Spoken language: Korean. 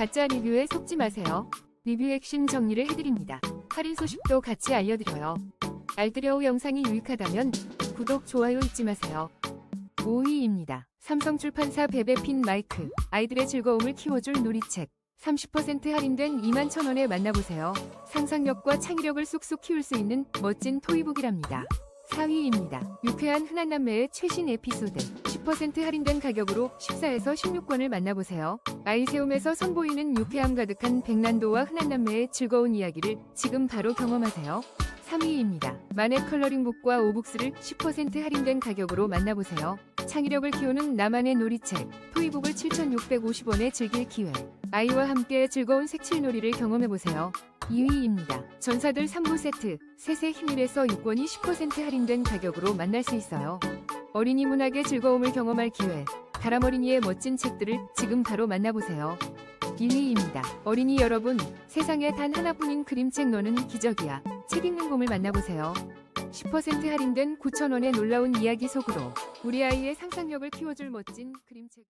가짜 리뷰에 속지 마세요. 리뷰 핵심 정리를 해드립니다. 할인 소식도 같이 알려드려요. 알뜰여우 영상이 유익하다면 구독, 좋아요 잊지 마세요. 5위입니다. 삼성출판사 베베핀 마이크, 아이들의 즐거움을 키워줄 놀이책. 30% 할인된 2만 천원에 만나보세요. 상상력과 창의력을 쑥쑥 키울 수 있는 멋진 토이북이랍니다. 4위입니다. 유쾌한 흔한 남매의 최신 에피소드. 10% 할인된 가격으로 14에서 16권을 만나보세요. 아이세움에서 선보이는 유쾌함 가득한 백난도와 흔한 남매의 즐거운 이야기를 지금 바로 경험하세요. 3위입니다. 마넷 컬러링북과 오북스를 10% 할인된 가격으로 만나보세요. 창의력을 키우는 나만의 놀이책, 토이북을 7,650원에 즐길 기회. 아이와 함께 즐거운 색칠놀이를 경험해보세요. 2위입니다. 전사들 3부 세트, 셋의 힘일에서 6권이 10% 할인된 가격으로 만날 수 있어요. 어린이 문학의 즐거움을 경험할 기회. 다람어린이의 멋진 책들을 지금 바로 만나보세요. 1위입니다. 어린이 여러분, 세상에 단 하나뿐인 그림책 너는 기적이야. 책 읽는 봄을 만나보세요. 10% 할인된 9,000원의 놀라운 이야기 속으로 우리 아이의 상상력을 키워줄 멋진 그림책.